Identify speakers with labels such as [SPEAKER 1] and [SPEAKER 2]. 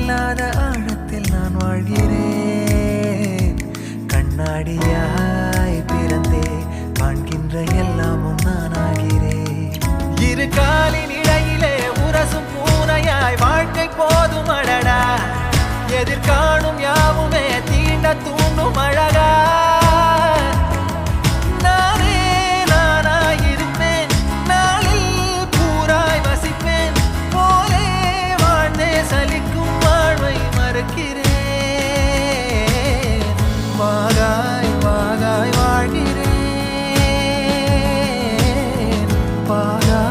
[SPEAKER 1] இல்லாத ஆழத்தில் நான் வாழ்கிறேன். கண்ணாடியாய் பிறந்தே காண்கின்ற எல்லாமும் நான் ஆகிறேன். இரு காலின் இடையிலே உரசும் பூனையாய் வாழ்க்கை போதும் அட Father.